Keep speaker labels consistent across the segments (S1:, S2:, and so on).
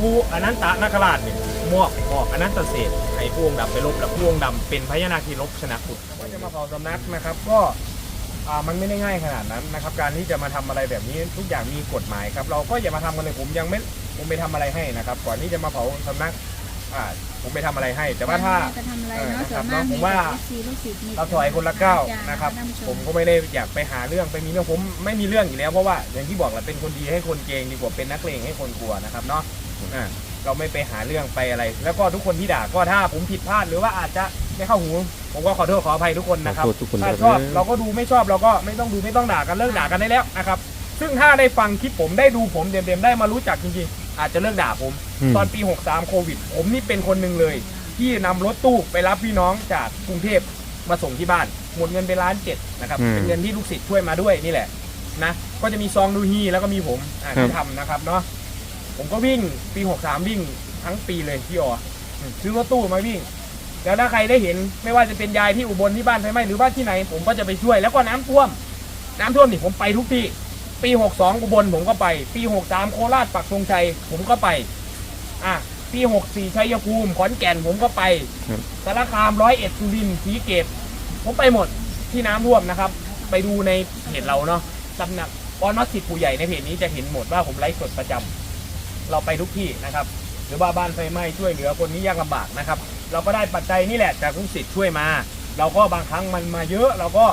S1: ปูอนันตนาคราชเนี่ยมอบมอบอนันตเศษให้ผู้องค์ดำไปลบแล้วผู้องค์ดำเป็นพญานาคที่ลบชนะขุดก็จะมาเผาสำนักนะครับก็อ่ามันไม่ได้ง่ายขนาดนั้นนะครับ การที่จะมาทำอะไรแบบนี้ทุกอย่างมีกฎหมายครับ เราก็อย่ามาทำกันเลยผมยังไม่ผมไปทำอะไรให้นะครับ ก่อนที่จะมาเผาสำนักอ่าผมไปทำอะไรให้ แต่ว่าถ้า
S2: จะทำอะไร
S1: เออ
S2: เนาะ
S1: นะครับ
S2: ส่วนมาก
S1: ผมว่า
S2: ลูกศิษย์ลูกศิษย์มี
S1: เราถอยคนละก้าวนะครับ
S2: ท่าผู้ช
S1: ผมก็ไม่ได้อยากไปหาเรื่องไปมีเรื่องผมไม่มีเรื่องอยู่แล้วเพราะว่าอย่างที่บอกแหละเป็นคนดีให้คนเกรงดีกว่าเป็นนักเลงให้คนกลัวนะครับเนาะ อ่าเราไม่ไปหาเรื่องไปอะไร แล้วก็ทุกคนที่ด่าก็ถ้าผมผิดพลาดหรือว่าอาจจะไม่เข้าหูผมก็ขอโทษขออภัยทุกคนนะครับ
S3: ขอโทษทุกคน
S1: ถ้า
S3: ด้วย
S1: ชอบ
S3: นะ
S1: เราก็ดูไม่ชอบเราก็ไม่ต้องดูไม่ต้องด่ากันเลิกด่ากันได้แล้วนะครับซึ่งถ้าได้ฟังคลิปผมได้ดูผมเต็มๆได้มารู้จักจริงๆอาจจะเลิกด่าผม
S3: ม
S1: ตอนปี 63 โควิด ผมนี่เป็นคนหนึ่งเลย ที่นำรถตู้ไปรับพี่น้องจากกรุงเทพมาส่งที่บ้าน หมดเงินไปล้านเจ็ดนะครับ
S3: อืม
S1: เป็นเงินที่ลูกศิษย์ช่วยมาด้วยนี่แหละนะ ก็จะมีซองดูฮีแล้วก็มีผมอะ
S3: ครับ
S1: ที่ทำนะครับเนาะ ผมก็วิ่งปี63วิ่งทั้งปีเลยพี่ออืมซื้อรถตู้มาวิ่ง แล้วถ้าใครได้เห็นไม่ว่าจะเป็นยายที่อุบลที่บ้านไฟไหม้หรือบ้านที่ไหน ผมก็จะไปช่วยแล้วก็น้ำท่วม น้ำท่วมนี่ผมไปทุกที่ ปี62อุบลผมก็ไป ปี63โคราชปักธงชัยผมก็ไป อะปี64ชัยภูมิขอนแก่นผมก็ไป
S3: ครับ
S1: สารคามร้อยเอ็ดสุรินทร์ศรีเกตผมไปหมดที่น้ำท่วมนะครับ ไปดูในเพจเราเนาะตำหนักออนอสิทธิ์ผู้ใหญ่ในเพจนี้จะเห็นหมดว่าผมไลฟ์สดประจำ เราไปทุกที่นะครับ หรือว่าบ้านไฟไหม้ช่วยเหลือคนนี้ยากลำบากนะครับ เราก็ได้ปัจจัยนี่แหละจากลูกศิษย์ช่วยมา เราก็บางครั้งมันมาเยอะเราก็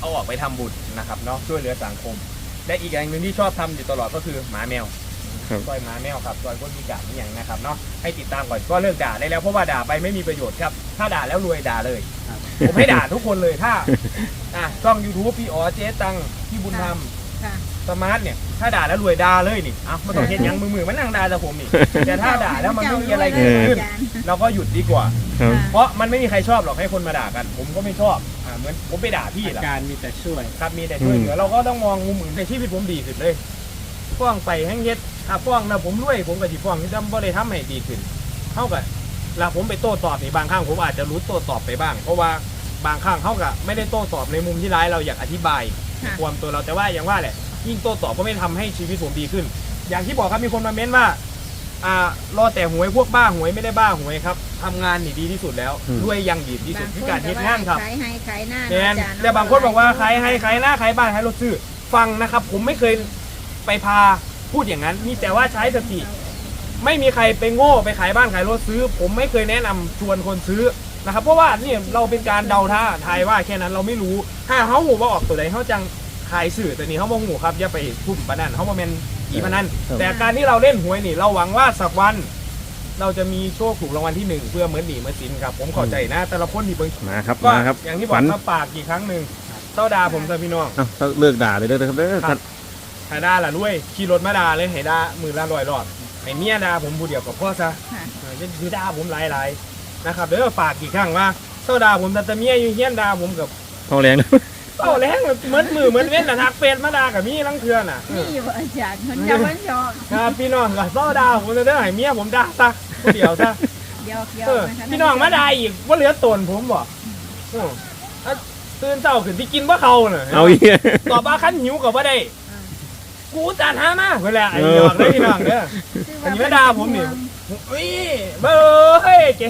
S1: เอาออกไปทำบุญนะครับเนาะช่วยเหลือสังคม และอีกอย่างหนึ่งที่ชอบทำอยู่ตลอดก็คือหมาแมว
S3: ครับ
S1: ซอยหมาแมวครับซอยคนมีกาดนี่อย่างนะครับเนาะให้ติดตามก่อนก็เลิกด่าได้แล้วเพราะว่าด่าไปไม่มีประโยชน์ครับ ถ้าด่าแล้วรวยด่าเลย ผมให้ด่าทุกคนเลยถ้า อะช่อง YouTube พี่อ๋อเจ๊ตังพี่บุญธรรม
S2: ค่ะ
S1: สมาร์ทเนี่ยถ้าด่าแล้วรวยด่าเลยนี่เอ้าไม่ต้องเห็นยังมือมือมันนั่งด่าแต่ผมนี่แต่ถ้าด่าแล้วมันไม่มีอะไรเกิดขึ้นเราก็หยุดดีกว่า
S3: ครับ
S1: เพราะมันไม่มีใครชอบหรอกให้คนมาด่ากัน ผมก็ไม่ชอบอ่าเหมือนผมไปด่าพี่แหละ
S4: การมีแต่ช่วย
S1: ครับมีแต่ช่วยเหลือเราก็ต้องมองมุมอื่นในชีวิตผมดีขึ้นเลยฟ้องไปแห้งเฮ็ดถ้าฟ้องนะผมรวยผมก็สิฟ้องที่ทำบ่ได้ทำให้ดีขึ้นเท่ากับเวลาผมไปโต้ตอบนี่บางครั้งผมอาจจะรู้โต้ตอบไปบ้าง เพราะว่าบางครั้งเขากับไม่ได้โต้ตอบในมุมที่ร้ายเราอยากอธิบาย
S2: ค่ะ
S1: ความตัวเราแต่ว่าอย่างว่าแหละ ยิ่งโต้ตอบก็ไม่ทำให้ชีวิตผมดีขึ้น อย่างที่บอกครับมีคนมาเม้นว่าอ่ารอแต่หวยพวกบ้าหวยไม่ได้บ้าหวยครับทำงานนี่ดีที่สุดแล้ว
S3: อืม
S1: ด้วยยังดีที่สุดที่การเฮ็ดงานครับ
S2: ขายให้ขายหน้า
S1: แทน
S2: เะจ๊ะ
S1: แต่บางคนบอกว่าใครให้ใครหน้าใครบ้านใครรถซื้อฟังนะครับ ผมไม่เคยไปพาพูดอย่างนั้น มีแต่ว่าใช้สติไม่มีใครไปโง่ไปขายบ้านขายรถซื้อ ผมไม่เคยแนะนำชวนคนซื้อนะครับ เพราะว่านี่เราเป็นการเดาท่าทายว่าแค่นั้นเราไม่รู้ถ้าเขาหูว่าออกตัวไหนเขาจัง ขายสื่อแต่นี่เขาบอกหูครับอย่าไปทุ่มปะนันเขาบอกเป็นอีปะนัน
S3: ครับ
S1: แต่การที่เราเล่นหวยนี่เราหวังว่าสักวัน เราจะมีโชคถูกรางวัลที่หนึ่งเพื่อเหมือนหนีเหมือนสินครับ ผมเข้าใจนะ แต่ละคนที่เบิ่ง
S3: มาครับ
S1: ก็
S3: มาครับ
S1: อย่างที่บอก
S3: ฝัน
S1: ครับปากกี่ครั้งหนึ่งเต้าดาผมซะพี่น้อง
S3: เอ้าถ้าเลิกด่าเลยเด้อครับเด้อ
S1: ครั
S3: ท่า
S1: บ
S3: น
S1: ถ้าด่าล่ะด้วยขี่รถมาด่าเลยให้ด่ามือละร้อยรอบไอ้เมียด่าผมผู้เดียวกับพ่อซะ
S2: ค่ะ
S1: เออจะสิด่าผมหลายๆนะครับเดี๋ยวฝากกี่ครั้งว่าเต้าดาผมแต่แต่เมียอยู่เฮียนด่าผมกับ
S3: เท่าแรงนะ
S1: เต้าแรงเหมือนมือเหมือนเว้นน่ะทักเฟซมาด่ากับมีลังเทือน่ะเอ
S2: นี่
S1: อ
S2: อยู่อาจารย์มันจะมันหยอก
S1: ครับพี่น้องกับเต้าดาผมจะได้ให้เมียผมด่าซะผู้เดียวซะ
S2: หยอกหยอ
S1: เอกอ
S2: นะคะ
S1: พี่น้องมาด่าอีกว่าเหลือตนผมบ่โอ้อะตื่นเช้าขึ้นที่กินว่าเขาน่ะ
S3: เอาอีก
S1: ตอบว่าคันหิวกับว่าได้
S2: อ่า
S1: กูจานหามาเวลาไอ้หยอกได้อพี่น้องเด้อ
S2: ซึ่ง
S1: อัน
S2: ว่า
S1: นี้ไม่ด่าผมนี่ อุ้ยเบ้อเฮ้ยเก๋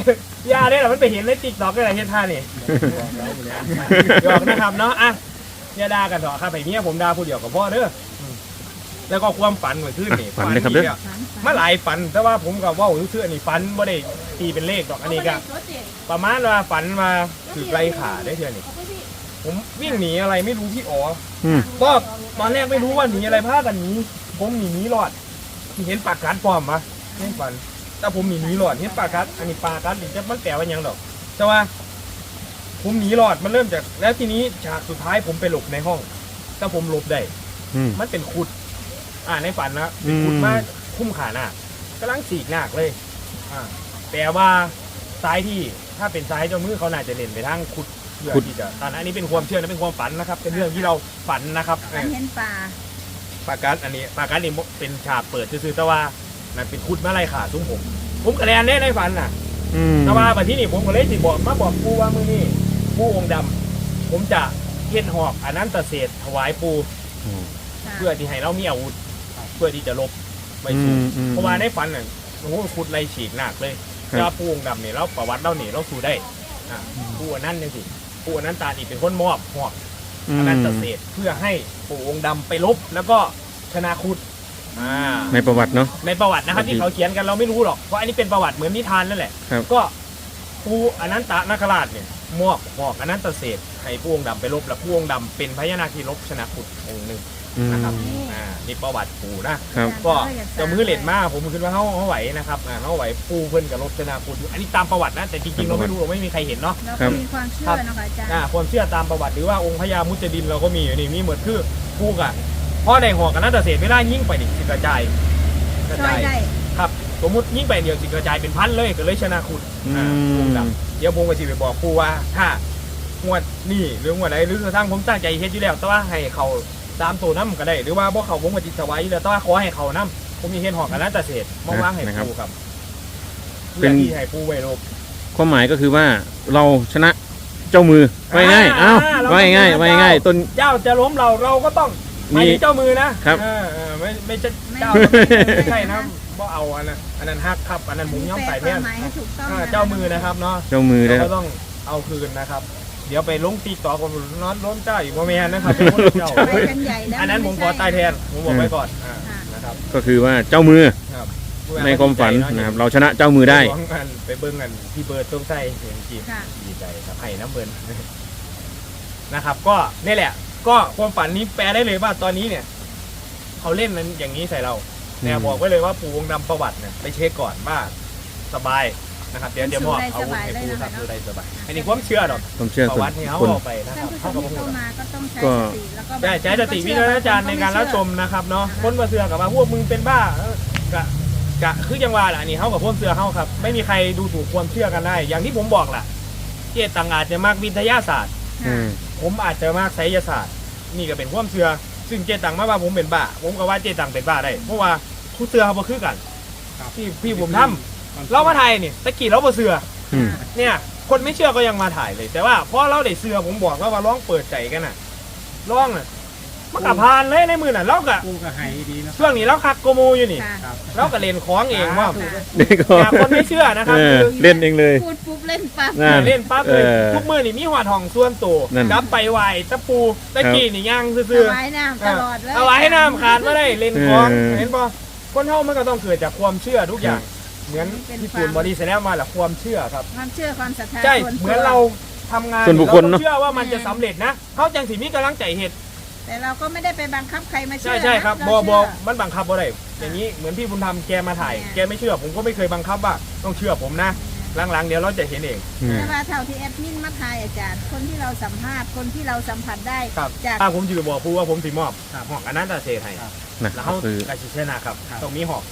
S1: ยาได้หรอมันไปเห็นในติ๊กต็อกอะไรเฮ็ดท่านี่หยอกนะครับเนาะอะอย่าด่ากันเถอะครับไอ้เมียผมด่าผู้เดียวกับพ่อเด้ออืมแล้วก็ความฝันเหมือนขึ้นนี่
S3: ฝันเลยครับเด้อ
S1: อีกแล้วมาหลายฝันแต่ว่าผมกับว่าซื่อๆอันนี้ฝันบ่ได้ตีเป็นเลขดอกอันนี้ก็ประมาณว่าฝันมาถือไกลขาได้เท่านี้ผมวิ่งหนีอะไรไม่รู้พี่อ๋อ
S3: อืม
S1: ก็ตอนแรกไม่รู้ว่าหนีอะไรพากันหนีผมหนีหนีรอด เห็นปากกัดปลอมปะเห็นฝัน แต่ผมหนีหนีรอดเห็นปากกัดอันนี้ปากกัดนี่จะมันแปลว่าหยังดอก แต่ว่า ผมหนีรอดมันเริ่มจาก แล้วทีนี้ฉากสุดท้ายผมไปหลบในห้อง แต่ผมหลบได้
S3: อืม
S1: มันเป็นขุด อ่าในฝันนะเป็นขุด
S3: อืม
S1: มากคุ้มขาหน้าคกำลังสีกหนักเลย อ่าแปลว่าซ้ายที่ถ้าเป็นซ้ายเจ้ามือเขาน่าจะเล่นไปทางขุดเพื่อที่จะตอนนั้นอันนี้เป็นความเชื่อนะเป็นความฝันนะครับ เป็นเรื่องที่เราฝันนะครับ
S2: อันเห็นปลา
S1: ปากกัดอันนี้ปากกัดนี่เป็นฉากเปิดซื่อๆแต่ว่า มันเป็นขุดมาไล่ขาซุ้มผม ผมกระแลนได้ในฝันน่ะ
S3: อืม
S1: แต่ว่าบัดที่นี่ผมก็เลยสิบอกมาบอกปูว่ามือนี่ปูองค์ดำผมจะเฮ็ดหอกอันนั้นตะเศษถวายปู
S3: อืม
S2: ค่ะ
S1: เพื่อที่ให้เรามีอาวุธเพื่อที่จะลบไป
S3: อื
S1: สู้
S3: มอืม
S1: เพราะว่าในฝันน่ะผโอ้โหขุดไรฉีกหนักเลย
S3: ครับ
S1: ยาปูองค์ดำเนี่ยเราประวัติเราเนี่ยเราสู้ได้อ่าปูอันนั้นเนี่ยสิปูอันนั้นตาอีกเป็นคนมอบหอก
S3: อื
S1: อัน
S3: ม
S1: นั้นเศษเพื่อให้ปู่องค์ดำไปลบแล้วก็ชนะคุด อ่า
S3: ในประวัติเนาะ
S1: ในประวัตินะครับ
S3: ครับ
S1: ที่เขาเขียนกันเราไม่รู้หรอกเพราะอันนี้เป็นประวัติเหมือนนิทานนั่นแหละ
S3: ครับ
S1: ก็ปู่อนันตนาคราชเนี่ยมอบหอกอนันตเศษให้ปู่องค์ดำไปลบแล้วปู่องค์ดำเป็นพญานาคที่ลบชนะคุดองค์หนึ่ง
S3: อืม
S1: นะครับอ่านี่ประวัติปู่นะ ครับ
S2: อาจารย์
S1: ก็
S2: อยา
S1: เจะมือเหรียญมากผมคิดว่าเขาเขาไหวนะครับอ่าเขาไหวปู่เพิ่นกับลบชนะคุดอยู่อันนี้ตามประวัตินะ แต่จริงๆเราไม่รู้เราไม่มีใครเห็นเนาะ
S2: เรา
S3: ครั
S2: ก็
S3: บ
S2: มีความเชื่อเนาะค่ะอาจารย์
S1: อ่าความเชื่อตามประวัติหรือว่าองค์พญามุจดินเราก็มีอยู่นี่มีเหมือนคือพูกอะ เพราะในหอกกันนัตเศษไม่ได้ยิ่งไปดิสิกระจายกระ
S2: ช่ว
S1: จายย
S2: ได้
S1: ครับ สมมุติยิ่งไปเดียวสิกระจายเป็นพันเลยก็เลยชนะคุณ
S3: อื
S1: อ่ามวงดำเดี๋ยวผมก็สิไปบอกครูว่า ถ้างวดนี่หรืองวดไหนหรือกระทั่งผมตั้งใจเฮ็ดอยู่แล้วแต่ว่าให้เขาตามตัวน้ำก็ได้ หรือว่าบ่เขาผมก็จิตสวายอยู่แล้วแต่ว่าขอให้เขาน้ำผมมีเฮ็ดหอกกันนัตเศษมาวางให้ครูครับ
S3: เป็
S1: เพื่อนที่ให้ครูไว้ลบ
S3: ความหมายก็คือว่าเราชนะเจ้ามือไว้ง่าย
S1: อ่า
S3: เอ้า
S1: เรา
S3: ไว้ง่าย
S1: ชนะ
S3: ไว้ง่ายต้น
S1: เจ้าจะล้มเราเราก็ต้อง หมาย
S3: มี
S1: ถึงเจ้ามือนะครับเออเออไม่ไม่ใช่เจ้าไม่ใช่นะบ่เอาอันนั้นอันนั้นฮักครับ อันนั้นหมุนย่อมใส่
S2: แปล
S1: แท่
S2: ความหมายให้ถูกต้อง
S1: อ่า
S2: นะ
S1: เจ้ามือนะครับเนาะ
S3: เจ้ามือนะ
S1: เรา
S3: ครั
S1: ก็
S3: บ
S1: ต้องเอาคืนนะครับ เดี๋ยวไปลงตีต่อคนนอนล้มเจ้าอีกว่าแม่นนะครับเป็นคนเจ้า
S2: ไปกันใหญ่แล้ว
S1: อันนั้นผมขอตายแทนผมบอกไว้ก่อนอ่านะครับ
S3: ก็คือว่าเจ้ามือ
S1: ครับ
S3: ในความฝันนะครับเราชนะเจ้ามือได้
S1: หวังกันไปเบิ้งกันพี่เบิร์ดต้องใส่เสียงจีบ
S2: ค่ะ
S1: ดีใจครับให้น้ำเบิร์นนะครับ ก็นี่แหละ ก็ความฝันนี้แปลได้เลยว่าตอนนี้เนี่ยเขาเล่นนั้นอย่างนี้ใส่เราแต่
S3: อืม
S1: บอกไว้เลยว่าปู่วงดำประวัติเนี่ยไปเช็คก่อนว่าสบายนะครับเดี๋ยวเดี๋ยวมอบเอาวุธให้ปู่ครับดูได้สบายอันนี้ความเชื่อหรอก
S3: ต้องเชื่อ
S1: ประ
S3: คน
S1: วัติที่เขา
S3: คน
S1: เอาไปนะค
S2: ท่าน
S1: รับ
S2: ผู้ช
S1: เขา
S2: ม
S1: ก็
S2: ที่
S1: พูด
S2: เข้ามาก็ต้องใช้
S3: ก็
S2: สติแล้วก็
S1: ได้ใช้สติวิจารณญาณในการรับชมนะครับเนาะคนมาเสือกับว่าพวกมึงเป็นบ้าเออกะกะคือยังว่าแหละอันนี่เขากับพวกเสือเขาครับ ไม่มีใครดูถูกความเชื่อกันได้ อย่างที่ผมบอกแหละเจตังอาจจะมากวิทยาศาสตร์
S3: อืม
S1: ผมอาจจะมากไสยศาสตร์ นี่ก็เป็นความเชื่อซึ่งเจตังมาว่าผมเป็นบ้า ผมก็ว่าเจตังเป็นบ้าได้ เพราะว่าทุกเสือเขาบ่คือกัน
S4: ครับ
S1: ที่พี่ผมทำเรามาถ่ายนี่ตะกี้เราบ่เสือ
S3: อืม
S1: เนี่ย คนไม่เชื่อก็ยังมาถ่ายเลย แต่ว่าพอเราได้เสือผมบอกแล้วว่าร้องเปิดใจกันน่ะร้องน่ะมันกับพานเลยในมือน่ะเราก็
S4: กูก็ให้ดีนะ
S1: ช่วงนี้เราคักโกโมอยู่นี่
S2: ค่ะ
S4: ครับ
S1: เราก็เล่นของเองว่า
S2: ค่ะ
S3: เด็กก็
S1: จากคนไม่เชื่อนะครับ
S3: เออ
S1: คือ
S3: เล่นเองเลย
S2: พูดปุ๊บ เล่นปั๊บ
S3: นั่น
S1: เล่นปั๊บเลย
S3: เออ
S1: ทุกมือนี่มีหัวทองส่วนตัว
S3: นั่น
S1: กลับไปไหวตะปูตะกี้นี่ย่าง
S2: ส
S1: ซื่อ
S2: บายน้ำตลอดเลย
S1: เอาไว้ให้น้ำขาดไม่ได้เล่นของ
S3: เออ
S1: เห็นปะคนเท่ามันก็ต้องเกิดจากความเชื่อทุกอย่าง เหมือนที่ปูนบอดี้แสดงมาแหละความเชื่อครับ
S2: ความเชื่อความศรัทธา
S1: ใช่
S2: ส่วนตัว
S1: เหมือนเราทำงาน
S3: ส่วนบุคคล
S1: เรา
S3: เน
S1: ต้
S3: อะ
S1: องเชื่อว่ามันจะสำเร็จนะเขาจังสีมีกำลังใจเหตุ
S2: แต่เราก็ไม่ได้ไปบังคับใครมาเชื่
S1: ใช่
S2: อ
S1: ใช่ครับ
S2: นะ
S1: บอ
S2: เา
S1: บอ
S2: เชื่
S1: มันบังคับบ่ได้อย่างนี้เหมือนพี่บุญธรรมแกมาถ่าย
S2: เนี่ย
S1: แกไม่เชื่อผมก็ไม่เคยบังคับว่าต้องเชื่อผมนะ หลังๆเดี๋ยวเราจะเห็นเอง
S3: อืม
S2: แต่ว่าเท่าที่แอดมินมาทายอาจารย์ คนที่เราสัมภาษณ์คนที่เราสัมผัสได้
S1: ครับ
S2: จาก
S1: ถ้าผมจะบอกพูว่าผมสิมอบหอกอนันตเศษให้
S4: ครับ
S3: นะ
S1: แล้ว
S3: ก็
S1: เขา
S3: คือ
S1: กระชิชนะครับ
S4: ครับ
S1: ต้องมีหอก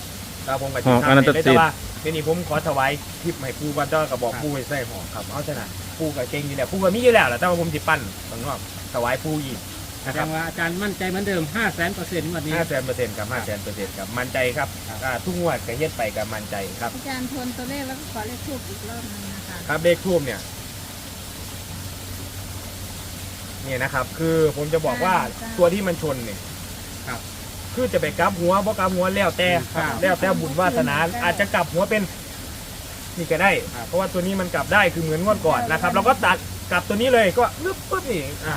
S1: แล้วผมกระ
S3: ห
S1: ชิ
S3: อกอนันตเศษ
S1: แต่ว่าเดี๋ยวนี้ผมขอถวายทิปให้ครูกันเจ้ากับบอกครูให้ใส่หอกครับเอาชนะครูกับเก่งอยู่แล้วครูก็มีอยู่แล้วแหละแต่ว่าผมสิปั้นต้องนอกถวายครูอีก
S4: แส
S1: นะ
S4: ด
S1: ครับ
S4: งว่าอาจารย์มั่นใจเหมือนเดิม5 0 0 0 0 0เปอร์เซ็นต์วันนี้
S1: ห้าแสนเปอร์เซ็นต์กับห้าแสนเปอร์เซ็นต์กับมั่นใจครับ
S4: ครับ
S1: อ่าทุกงวดก็เฮ็ดไปกับมั่นใจครับ
S2: อาจารย์ทวนตัวเลขแล้วก็ขอเลขทูบอีกรอบหนึงนะคะ
S1: ครับเลขทูบเนี่ยเนี่ยนะครับ คือผมจะบอกว่าตัวที่มันชนเนี่ย
S4: ครับ
S1: คือจะไปกลับหัวเพราะกลับหัวแล้วแต่
S4: ครับ
S1: แล้วแต่บุญวาสนา อาจจะกลับหัวเป็นนี่ก็ได้
S4: ครับ
S1: เพราะว่าตัวนี้มันกลับได้คือเหมือนงวดก่อนนะครับ เราก็ตัดกลับตัวนี้เลยก็ปึ๊บปึ๊บนี่อะ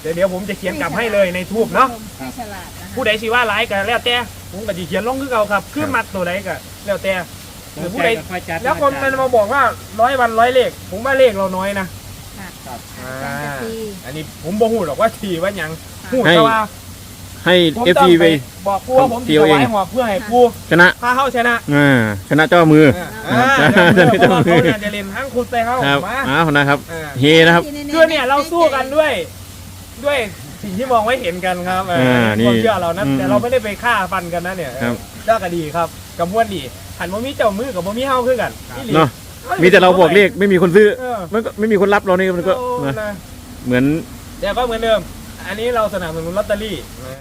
S1: เดี๋ยวเดี๋ยวผมจะเขียนกลับให้เลยในทูบเนาะ
S2: ให้ฉลาดนะคะ
S1: ผู้ใดสิว่าร้ายก็แล้วแต่ผมก็จะเขียนลงคือเก่าครับคือมักตัวใดก็แล้วแต่หรือผู้ใด
S4: ก็ค่อยจัด
S1: แล้วคนมันมาบอกว่าร้อยวันร้อยเลข ผมว่าเลขเราน้อยนะ
S2: ค่ะ
S4: ครับ
S2: อาจารย์จะตี
S1: อันนี้ผมบอกหูหรอกว่าทีว่าหยังหู
S3: ให้
S1: แต่ว่า
S3: ให้
S1: ผม
S3: เอฟ
S1: ต้อง
S3: ซี
S1: ไป
S3: ไป
S1: บอกผู้ว่าผม
S3: เที่
S1: จะ
S3: ยว
S1: ถ
S3: เอง
S1: วายหอกเพื่อให้ผู้
S3: ชนะ
S1: พาเข้าชนะ
S3: อ่าชนะเจ้ามือ
S1: อ่า
S3: ครับ
S1: เดี๋ยวเพราะว่าเขาเนี่ยจะเล่นทั้งคุณไปเขา
S3: ครับ
S1: มา
S3: อ้าวนะครับ
S1: อ่า
S3: เฮนะครับ
S1: คือเนี่ยเราสู้กันด้วย ด้วยสิ่งที่มองไม่เห็นกันครับเออ
S3: อ่านี่
S1: ความเชื่อเรานะ
S3: อืม
S1: แต่เราไม่ได้ไปฆ่าฟันกันนะเนี่ย
S3: ครับ
S1: เจ้าก็ดีครับกับมวนดีหันมามีเจ้ามือกับมามีเฮาคือกันอีหลี
S3: เนาะมีแต่เราบอกเลขไม่มีคนซื้อ
S1: เออ
S3: มันก็ไม่มีคนรับเรานี่มันก็
S1: โอ้
S3: นะ
S1: นะ
S3: เหมือน
S1: แต่ก็เหมือนเดิม อันนี้เราสนับสนุนลอตเตอรี่